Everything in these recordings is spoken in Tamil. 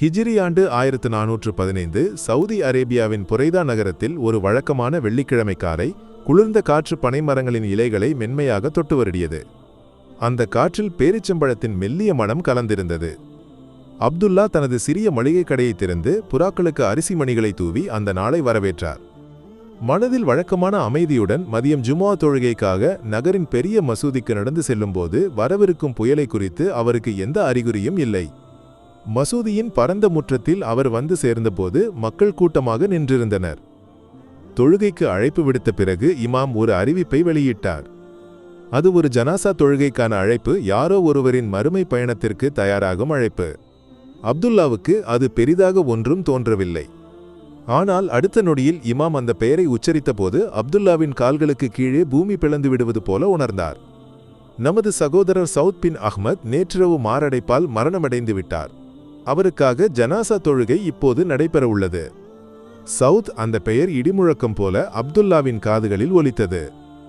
ஹிஜிரி ஆண்டு ஆயிரத்து நானூற்று பதினைந்து சவுதி அரேபியாவின் புரைதா நகரத்தில் ஒரு வழக்கமான வெள்ளிக்கிழமை காலை குளிர்ந்த காற்று பனைமரங்களின் இலைகளை மென்மையாக தொட்டு வருடியது. அந்த காற்றில் பேரிச்சம்பழத்தின் மெல்லிய மனம் கலந்திருந்தது. அப்துல்லா தனது சிறிய மளிகை கடையை திறந்து புறாக்களுக்கு அரிசி மணிகளை தூவி அந்த நாளை வரவேற்றார். மனதில் வழக்கமான அமைதியுடன் மதியம் ஜுமா தொழுகைக்காக நகரின் பெரிய மசூதிக்கு நடந்து செல்லும்போது வரவிருக்கும் புயலை குறித்து அவருக்கு எந்த அறிகுறியும் இல்லை. மசூதியின் பரந்த முற்றத்தில் அவர் வந்து சேர்ந்தபோது மக்கள் கூட்டமாக நின்றிருந்தனர். தொழுகைக்கு அழைப்பு விடுத்த பிறகு இமாம் ஒரு அறிவிப்பை வெளியிட்டார். அது ஒரு ஜனாசா தொழுகைக்கான அழைப்பு யாரோ ஒருவரின் மறுமை பயணத்திற்கு தயாராகும் அழைப்பு. அப்துல்லாவுக்கு அது பெரிதாக ஒன்றும் தோன்றவில்லை. ஆனால் அடுத்த நொடியில் இமாம் அந்த பெயரை உச்சரித்தபோது அப்துல்லாவின் கால்களுக்கு கீழே பூமி பிளந்து விடுவது போல உணர்ந்தார். நமது சகோதரர் சவுத் பின் அஹ்மத் நேற்றிரவு மாரடைப்பால் மரணமடைந்து விட்டார். அவருக்காக ஜனாசா தொழுகை இப்போது நடைபெறவுள்ளது. சவுத் அந்த பெயர் இடிமுழக்கம் போல அப்துல்லாவின் காதுகளில் ஒலித்தது.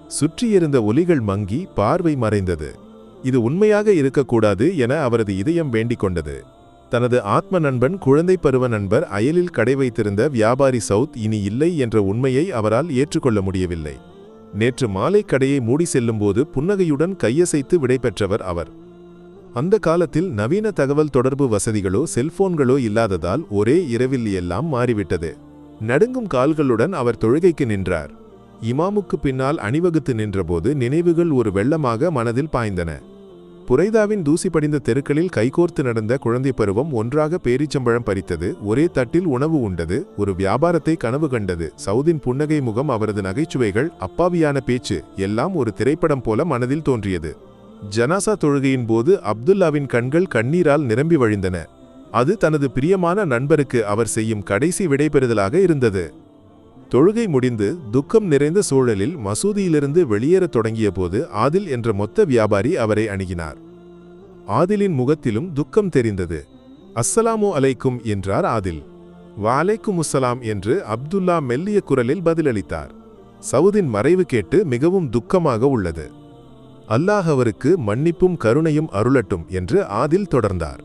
சுற்றியிருந்த ஒலிகள் மங்கி பார்வை மறைந்தது. இது உண்மையாக இருக்கக்கூடாது என அவரது இதயம் வேண்டிக் கொண்டது. தனது ஆத்ம நண்பன் குழந்தை பருவ நண்பர் அயலில் கடை வைத்திருந்த வியாபாரி சவுத் இனி இல்லை என்ற உண்மையை அவரால் ஏற்றுக்கொள்ள முடியவில்லை. நேற்று மாலை கடையை மூடி செல்லும்போது புன்னகையுடன் கையசைத்து விடைபெற்றவர் அவர். அந்த காலத்தில் நவீன தகவல் தொடர்பு வசதிகளோ செல்போன்களோ இல்லாததால் ஒரே இரவில் எல்லாம் மாறிவிட்டது. நடுங்கும் கால்களுடன் அவர் தொழுகைக்கு நின்றார். இமாமுக்கு பின்னால் அணிவகுத்து நின்றபோது நினைவுகள் ஒரு வெள்ளமாக மனதில் பாய்ந்தன. புரைதாவின் தூசி படிந்த தெருக்களில் கைகோர்த்து நடந்த குழந்தை பருவம் ஒன்றாக பேரிச்சம்பழம் பறித்தது ஒரே தட்டில் உணவு உண்டது ஒரு வியாபாரத்தை கனவு கண்டது. சவுதின் புன்னகை முகம் அவரது நகைச்சுவைகள் அப்பாவியான பேச்சு எல்லாம் ஒரு திரைப்படம் போல மனதில் தோன்றியது. ஜனாசா தொழுகையின் போது அப்துல்லாவின் கண்கள் கண்ணீரால் நிரம்பி வழிந்தன. அது தனது பிரியமான நண்பருக்கு அவர் செய்யும் கடைசி விடைபெறுதலாக இருந்தது. தொழுகை முடிந்து துக்கம் நிறைந்த சூழலில் மசூதியிலிருந்து வெளியேறத் தொடங்கியபோது ஆதில் என்ற மொத்த வியாபாரி அவரை அணுகினார். ஆதிலின் முகத்திலும் துக்கம் தெரிந்தது. அஸ்ஸலாமு அலைக்கும் என்றார் ஆதில். வாலைக்கும் அஸ்ஸலாம் என்று அப்துல்லா மெல்லிய குரலில் பதிலளித்தார். சவுதின் மறைவு கேட்டு மிகவும் துக்கமாக உள்ளது. அல்லாஹ் அவருக்கு மன்னிப்பும் கருணையும் அருளட்டும் என்று ஆதில் தொடர்ந்தார்.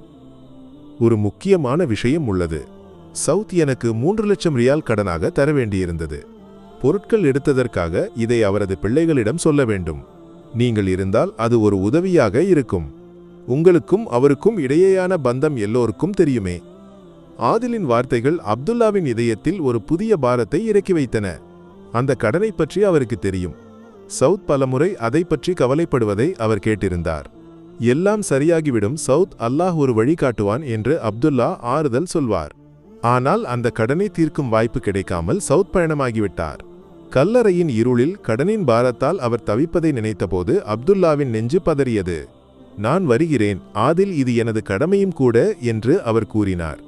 ஒரு முக்கியமான விஷயம் உள்ளது. சவுத் எனக்கு மூன்று லட்சம் ரியால் கடனாக தர வேண்டியிருந்தது. பொருட்கள் எடுத்ததற்காக இதை அவரது பிள்ளைகளிடம் சொல்ல வேண்டும். நீங்கள் இருந்தால் அது ஒரு உதவியாக இருக்கும். உங்களுக்கும் அவருக்கும் இடையேயான பந்தம் எல்லோருக்கும் தெரியுமே. ஆதிலின் வார்த்தைகள் அப்துல்லாவின் இதயத்தில் ஒரு புதிய பாரத்தை இறக்கி வைத்தன. அந்த கடனை பற்றி அவருக்கு தெரியும். சவுத் பலமுறை அதை பற்றி கவலைப்படுவதை அவர் கேட்டிருந்தார். எல்லாம் சரியாகிவிடும் சவுத் அல்லாஹ் ஒரு வழி காட்டுவான் என்று அப்துல்லா ஆறுதல் சொல்வார். ஆனால் அந்த கடனை தீர்க்கும் வாய்ப்பு கிடைக்காமல் சவுத் பயணமாகிவிட்டார். கல்லறையின் இருளில் கடனின் பாரத்தால் அவர் தவிப்பதை நினைத்தபோது அப்துல்லாவின் நெஞ்சு பதறியது. நான் வருகிறேன் ஆதில் இது எனது கடமையும் கூட என்று அவர் கூறினார்.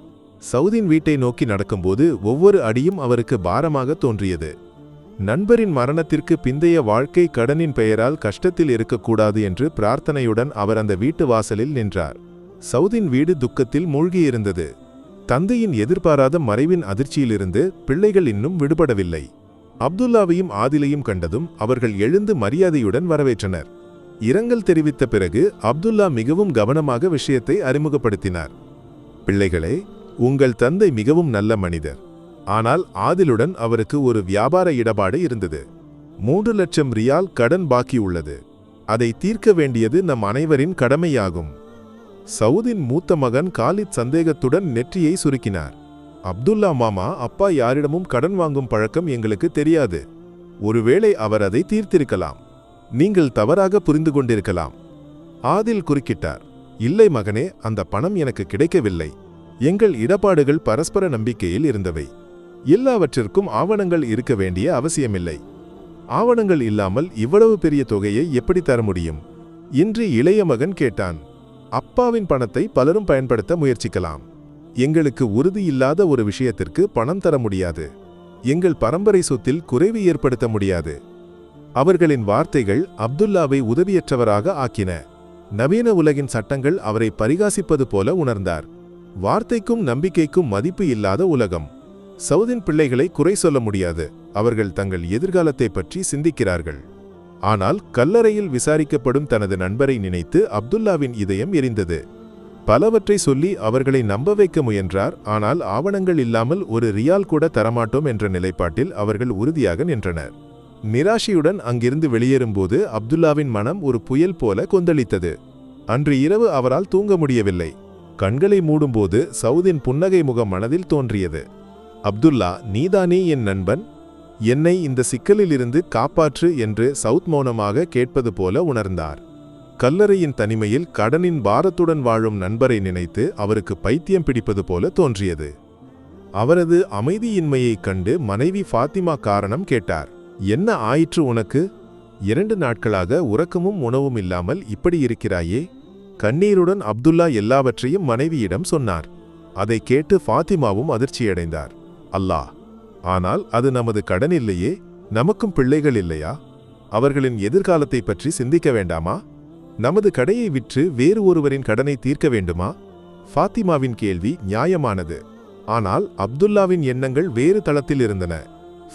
சவுதின் வீட்டை நோக்கி நடக்கும்போது ஒவ்வொரு அடியும் அவருக்கு பாரமாக தோன்றியது. நண்பரின் மரணத்திற்கு பிந்தைய வாழ்க்கை கடனின் பெயரால் கஷ்டத்தில் இருக்கக்கூடாது என்று பிரார்த்தனையுடன் அவர் அந்த வீட்டு வாசலில் நின்றார். சவுதின் வீடு துக்கத்தில் மூழ்கியிருந்தது. தந்தையின் எதிர்பாராத மறைவின் அதிர்ச்சியிலிருந்து பிள்ளைகள் இன்னும் விடுபடவில்லை. அப்துல்லாவையும் ஆதிலையும் கண்டதும் அவர்கள் எழுந்து மரியாதையுடன் வரவேற்றனர். இரங்கல் தெரிவித்த பிறகு அப்துல்லா மிகவும் கவனமாக விஷயத்தை அறிமுகப்படுத்தினார். பிள்ளைகளே உங்கள் தந்தை மிகவும் நல்ல மனிதர். ஆனால் ஆதிலுடன் அவருக்கு ஒரு வியாபார இடபாடு இருந்தது. மூன்று லட்சம் ரியால் கடன் பாக்கி உள்ளது. அதை தீர்க்க வேண்டியது நம் அனைவரின் கடமையாகும். சவுதின் மூத்த மகன் காலித் சந்தேகத்துடன் நெற்றியை சுருக்கினார். அப்துல்லா மாமா அப்பா யாரிடமும் கடன் வாங்கும் பழக்கம் எங்களுக்கு தெரியாது. ஒருவேளை அவர் அதை தீர்த்திருக்கலாம். நீங்கள் தவறாக புரிந்து கொண்டிருக்கலாம். ஆதில் குறுக்கிட்டார். இல்லை மகனே அந்த பணம் எனக்கு கிடைக்கவில்லை. எங்கள் இடபாடுகள் பரஸ்பர நம்பிக்கையில் இருந்தவை. எல்லாவற்றிற்கும் ஆவணங்கள் இருக்க வேண்டிய அவசியமில்லை. ஆவணங்கள் இல்லாமல் இவ்வளவு பெரிய தொகையை எப்படி தர முடியும்? என்று இளைய மகன் கேட்டான். அப்பாவின் பணத்தை பலரும் பயன்படுத்த முயற்சிக்கலாம். எங்களுக்கு உறுதி இல்லாத ஒரு விஷயத்திற்கு பணம் தர முடியாது. எங்கள் பரம்பரை சொத்தில் குறைவு ஏற்படுத்த முடியாது. அவர்களின் வார்த்தைகள் அப்துல்லாவை உதவியற்றவராக ஆக்கின. நவீன உலகின் சட்டங்கள் அவரை பரிகாசிப்பது போல உணர்ந்தார். வார்த்தைக்கும் நம்பிக்கைக்கும் மதிப்பு இல்லாத உலகம். சவுதின் பிள்ளைகளை குறை சொல்ல முடியாது. அவர்கள் தங்கள் எதிர்காலத்தை பற்றி சிந்திக்கிறார்கள். ஆனால் கல்லறையில் விசாரிக்கப்படும் தனது நண்பரை நினைத்து அப்துல்லாவின் இதயம் எரிந்தது. பலவற்றை சொல்லி அவர்களை நம்ப வைக்க முயன்றார். ஆனால் ஆவணங்கள் இல்லாமல் ஒரு ரியால் கூட தரமாட்டோம் என்ற நிலைப்பாட்டில் அவர்கள் உறுதியாக நின்றனர். நிராஷையுடன் அங்கிருந்து வெளியேறும்போது அப்துல்லாவின் மனம் ஒரு புயல் போல கொந்தளித்தது. அன்று இரவு அவரால் தூங்க முடியவில்லை. கண்களை மூடும்போது சவுதின் புன்னகை முகம் மனதில் தோன்றியது. அப்துல்லா நீதானே என் நண்பன்? என்னை இந்த சிக்கலிலிருந்து காப்பாற்று என்று சவுத் மௌனமாக கேட்பது போல உணர்ந்தார். கல்லறையின் தனிமையில் கடனின் பாரத்துடன் வாழும் நண்பரை நினைத்து அவருக்கு பைத்தியம் பிடிப்பது போல தோன்றியது. அவரது அமைதியின்மையைக் கண்டு மனைவி ஃபாத்திமா காரணம் கேட்டார். என்ன ஆயிற்று உனக்கு? இரண்டு நாட்களாக உறக்கமும் உணவும் இல்லாமல் இப்படி இருக்கிறாயே? கண்ணீருடன் அப்துல்லா எல்லாவற்றையும் மனைவியிடம் சொன்னார். அதை கேட்டு ஃபாத்திமாவும் அதிர்ச்சியடைந்தார். அல்லாஹ். ஆனால் அது நமது கடன் இல்லையே நமக்கும் பிள்ளைகள் இல்லையா? அவர்களின் எதிர்காலத்தை பற்றி சிந்திக்க வேண்டாமா? நமது கடையை விற்று வேறு ஒருவரின் கடனை தீர்க்க வேண்டுமா? ஃபாத்திமாவின் கேள்வி நியாயமானது. ஆனால் அப்துல்லாவின் எண்ணங்கள் வேறு தளத்தில் இருந்தன.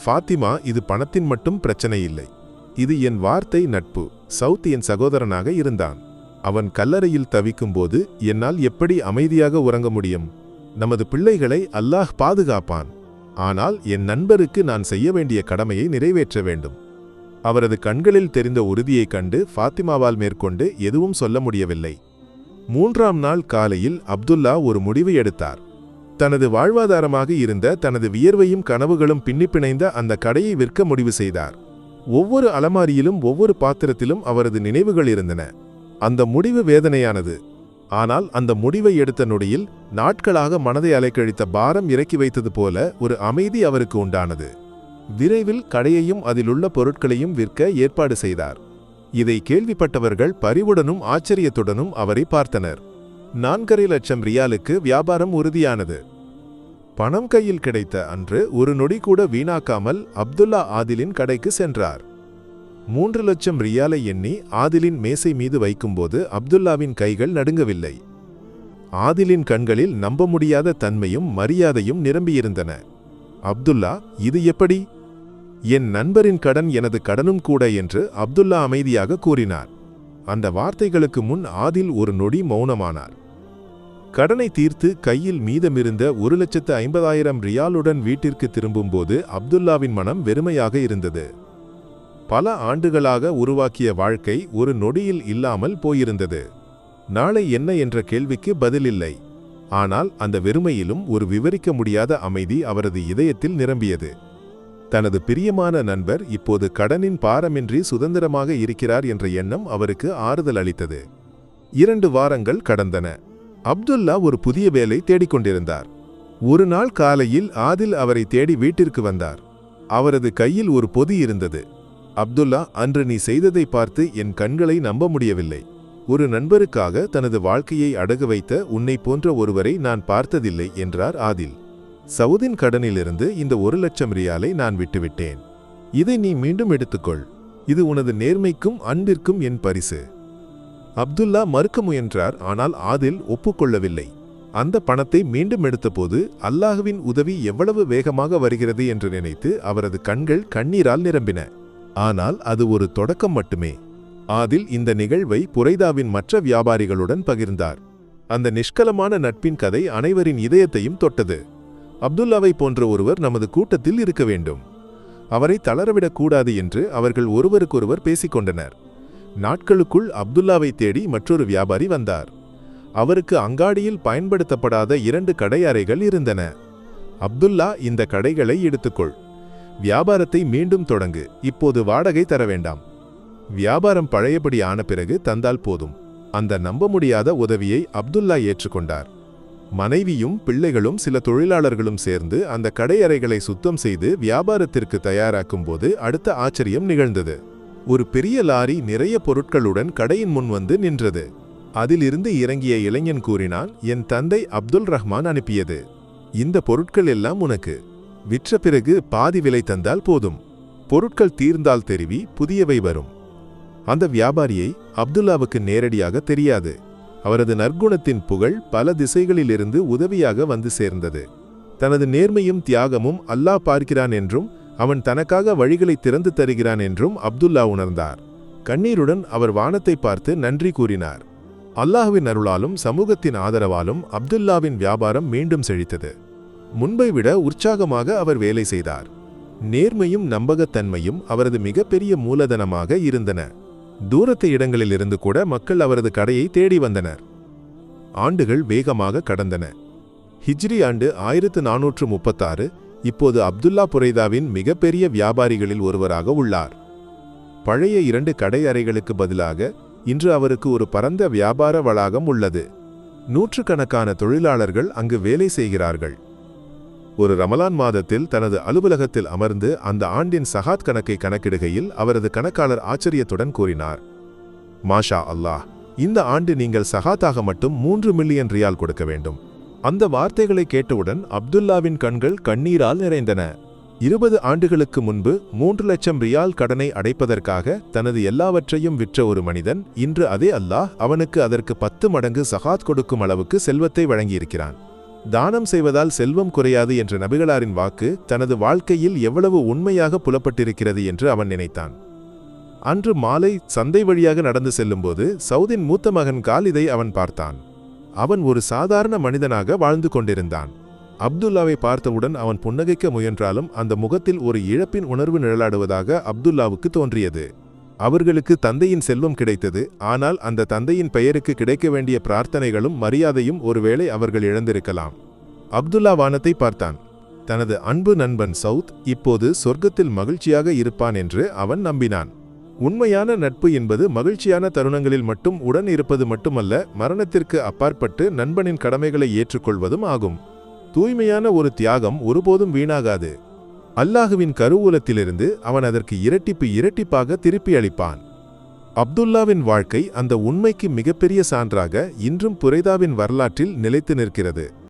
ஃபாத்திமா இது பணத்தின் மட்டும் பிரச்சனை இல்லை. இது என் வார்த்தை நட்பு. சவுத் என் சகோதரனாக இருந்தான். அவன் கல்லறையில் தவிக்கும்போது என்னால் எப்படி அமைதியாக உறங்க முடியும்? நமது பிள்ளைகளை அல்லாஹ் பாதுகாப்பான். ஆனால் என் நண்பருக்கு நான் செய்ய வேண்டிய கடமையை நிறைவேற்ற வேண்டும். அவரது கண்களில் தெரிந்த உறுதியைக் கண்டு ஃபாத்திமாவால் மேற்கொண்டு எதுவும் சொல்ல முடியவில்லை. மூன்றாம் நாள் காலையில் அப்துல்லா ஒரு முடிவை எடுத்தார். தனது வாழ்வாதாரமாக இருந்த தனது வியர்வையும் கனவுகளும் பின்னிப்பிணைந்த அந்த கடையை விற்க முடிவு செய்தார். ஒவ்வொரு அலமாரியிலும் ஒவ்வொரு பாத்திரத்திலும் அவரது நினைவுகள் இருந்தன. அந்த முடிவு வேதனையானது. ஆனால் அந்த முடிவை எடுத்த நொடியில் நாட்களாக மனதை அலைக்கழித்த பாரம் இறக்கி வைத்தது போல ஒரு அமைதி அவருக்கு உண்டானது. விரைவில் கடையையும் அதிலுள்ள பொருட்களையும் விற்க ஏற்பாடு செய்தார். இதை கேள்விப்பட்டவர்கள் பரிவுடனும் ஆச்சரியத்துடனும் அவரை பார்த்தனர். நான்கரை லட்சம் ரியாலுக்கு வியாபாரம் உறுதியானது. பணம் கையில் கிடைத்த அன்று ஒரு நொடி கூட வீணாக்காமல் அப்துல்லா ஆதிலின் கடைக்கு சென்றார். மூன்று லட்சம் ரியாலை எண்ணி ஆதிலின் மேசை மீது வைக்கும்போது அப்துல்லாவின் கைகள் நடுங்கவில்லை. ஆதிலின் கண்களில் நம்ப முடியாத தன்மையும் மரியாதையும் நிரம்பியிருந்தன. அப்துல்லா இது எப்படி? என் நண்பரின் கடன் எனது கடனும் கூட என்று அப்துல்லா அமைதியாக கூறினார். அந்த வார்த்தைகளுக்கு முன் ஆதில் ஒரு நொடி மௌனமானார். கடனை தீர்த்து கையில் மீதமிருந்த ஒரு லட்சத்து ஐம்பதாயிரம் ரியாலுடன் வீட்டிற்கு திரும்பும்போது அப்துல்லாவின் மனம் வெறுமையாக இருந்தது. பல ஆண்டுகளாக உருவாக்கிய வாழ்க்கை ஒரு நொடியில் இல்லாமல் போயிருந்தது. நாளை என்ன என்ற கேள்விக்கு பதிலில்லை. ஆனால் அந்த வெறுமையிலும் ஒரு விவரிக்க முடியாத அமைதி அவரது இதயத்தில் நிரம்பியது. தனது பிரியமான நண்பர் இப்போது கடனின் பாரமின்றி சுதந்திரமாக இருக்கிறார் என்ற எண்ணம் அவருக்கு ஆறுதல் அளித்தது. இரண்டு வாரங்கள் கடந்தன. அப்துல்லா ஒரு புதிய வேலை தேடிக்கொண்டிருந்தார். ஒரு நாள் காலையில் ஆதில் அவரை தேடி வீட்டிற்கு வந்தார். அவரது கையில் ஒரு பொதி இருந்தது. அப்துல்லா அன்று நீ செய்ததை பார்த்து என் கண்களை நம்ப முடியவில்லை. ஒரு நண்பருக்காக தனது வாழ்க்கையை அடகு வைத்த உன்னை போன்ற ஒருவரை நான் பார்த்ததில்லை என்றார் ஆதில். சவுதின் கடனிலிருந்து இந்த ஒரு லட்சம் ரியாலை நான் விட்டுவிட்டேன். இதை நீ மீண்டும் எடுத்துக்கொள். இது உனது நேர்மைக்கும் அன்பிற்கும் என் பரிசு. அப்துல்லா மறுக்க முயன்றார் ஆனால் ஆதில் ஒப்புக்கொள்ளவில்லை. அந்த பணத்தை மீண்டும் எடுத்தபோது அல்லாஹுவின் உதவி எவ்வளவு வேகமாக வருகிறது என்று நினைத்து அவரது கண்கள் கண்ணீரால் நிரம்பின. ஆனால் அது ஒரு தொடக்கம் மட்டுமே. ஆதில் இந்த நிகழ்வை புரைதாவின் மற்ற வியாபாரிகளுடன் பகிர்ந்தார். அந்த நிஷ்கலமான நட்பின் கதை அனைவரின் இதயத்தையும் தொட்டது. அப்துல்லாவை போன்ற ஒருவர் நமது கூட்டத்தில் இருக்க வேண்டும். அவரை தளரவிடக்கூடாது என்று அவர்கள் ஒருவருக்கொருவர் பேசிக்கொண்டனர். நாட்களுக்குள் அப்துல்லாவை தேடி மற்றொரு வியாபாரி வந்தார். அவருக்கு அங்காடியில் பயன்படுத்தப்படாத இரண்டு கடை அறைகள் இருந்தன. அப்துல்லா இந்த கடைகளை எடுத்துக்கொள். வியாபாரத்தை மீண்டும் தொடங்கு. இப்போது வாடகை தர வேண்டாம். வியாபாரம் பழையபடி ஆன பிறகு தந்தால் போதும். அந்த நம்ப முடியாத உதவியை அப்துல்லா ஏற்றுக்கொண்டார். மனைவியும் பிள்ளைகளும் சில தொழிலாளர்களும் சேர்ந்து அந்த கடையறைகளை சுத்தம் செய்து வியாபாரத்திற்கு தயாராக்கும்போது அடுத்த ஆச்சரியம் நிகழ்ந்தது. ஒரு பெரிய லாரி நிறைய பொருட்களுடன் கடையின் முன் வந்து நின்றது. அதிலிருந்து இறங்கிய இளைஞன் கூறினான் என் தந்தை அப்துல் ரஹ்மான் அனுப்பியது. இந்த பொருட்கள் எல்லாம் உனக்கு. விற்ற பிறகு பாதி விலை தந்தால் போதும். பொருட்கள் தீர்ந்தால் தெரிவி புதியவை வரும். அந்த வியாபாரியை அப்துல்லாவுக்கு நேரடியாக தெரியாது. அவரது நற்குணத்தின் புகழ் பல திசைகளிலிருந்து உதவியாக வந்து சேர்ந்தது. தனது நேர்மையும் தியாகமும் அல்லாஹ் பார்க்கிறான் என்றும் அவன் தனக்காக வழிகளை திறந்து தருகிறான் என்றும் அப்துல்லா உணர்ந்தார். கண்ணீருடன் அவர் வானத்தை பார்த்து நன்றி கூறினார். அல்லாஹ்வின் அருளாலும் சமூகத்தின் ஆதரவாலும் அப்துல்லாவின் வியாபாரம் மீண்டும் செழித்தது. முன்பை விட உற்சாகமாக அவர் வேலை செய்தார். நேர்மையும் நம்பகத்தன்மையும் அவரது மிகப்பெரிய மூலதனமாக இருந்தன. தூரத்து இடங்களிலிருந்து கூட மக்கள் அவரது கடையை தேடி வந்தனர். ஆண்டுகள் வேகமாக கடந்தன. ஹிஜ்ரி ஆண்டு ஆயிரத்து நானூற்று முப்பத்தாறு இப்போது அப்துல்லா புரைதாவின் மிகப்பெரிய வியாபாரிகளில் ஒருவராக உள்ளார். பழைய இரண்டு கடை அறைகளுக்கு பதிலாக இன்று அவருக்கு ஒரு பரந்த வியாபார வளாகம் உள்ளது. நூற்றுக்கணக்கான தொழிலாளர்கள் அங்கு வேலை செய்கிறார்கள். ஒரு ரமலான் மாதத்தில் தனது அலுவலகத்தில் அமர்ந்து அந்த ஆண்டின் சகாத் கணக்கை கணக்கிடுகையில் அவரது கணக்காளர் ஆச்சரியத்துடன் கூறினார் மாஷா அல்லாஹ் இந்த ஆண்டு நீங்கள் சகாத்தாக மட்டும் மூன்று மில்லியன் ரியால் கொடுக்க வேண்டும். அந்த வார்த்தைகளை கேட்டவுடன் அப்துல்லாவின் கண்கள் கண்ணீரால் நிறைந்தன. இருபது ஆண்டுகளுக்கு முன்பு மூன்று லட்சம் ரியால் கடனை அடைப்பதற்காக தனது எல்லாவற்றையும் விற்ற ஒரு மனிதன் இன்று அதே அல்லாஹ் அவனுக்கு அதற்கு பத்து மடங்கு சகாத் கொடுக்கும் அளவுக்கு செல்வத்தை வழங்கியிருக்கிறான். தானம் செய்வதால் செல்வம் குறையாது என்ற நபிகளாரின் வாக்கு தனது வாழ்க்கையில் எவ்வளவு உண்மையாக புலப்பட்டிருக்கிறது என்று அவன் நினைத்தான். அன்று மாலை சந்தை வழியாக நடந்து செல்லும்போது சவுதின் மூத்த மகன் காலிதை அவன் பார்த்தான். அவன் ஒரு சாதாரண மனிதனாக வாழ்ந்து கொண்டிருந்தான். அப்துல்லாவை பார்த்தவுடன் அவன் புன்னகைக்க முயன்றாலும் அந்த முகத்தில் ஒரு இழப்பின் உணர்வு நிழலாடுவதாக அப்துல்லாவுக்கு தோன்றியது. அவர்களுக்கு தந்தையின் செல்வம் கிடைத்தது. ஆனால் அந்த தந்தையின் பெயருக்கு கிடைக்க வேண்டிய பிரார்த்தனைகளும் மரியாதையும் ஒருவேளை அவர்கள் இழந்திருக்கலாம். அப்துல்லா வானத்தை பார்த்தான். தனது அன்பு நண்பன் சவுத் இப்போது சொர்க்கத்தில் மகிழ்ச்சியாக இருப்பான் என்று அவன் நம்பினான். உண்மையான நட்பு என்பது மகிழ்ச்சியான தருணங்களில் மட்டும் உடன் இருப்பது மட்டுமல்ல மரணத்திற்கு அப்பாற்பட்டு நண்பனின் கடமைகளை ஏற்றுக்கொள்வதும் ஆகும். தூய்மையான ஒரு தியாகம் ஒருபோதும் வீணாகாது. அல்லாஹுவின் கருவூலத்திலிருந்து அவன் அதற்கு இரட்டிப்பு இரட்டிப்பாக திருப்பி அளிப்பான். அப்துல்லாவின் வாழ்க்கை அந்த உண்மைக்கு மிகப்பெரிய சான்றாக இன்றும் புரைதாவின் வரலாற்றில் நிலைத்து நிற்கிறது.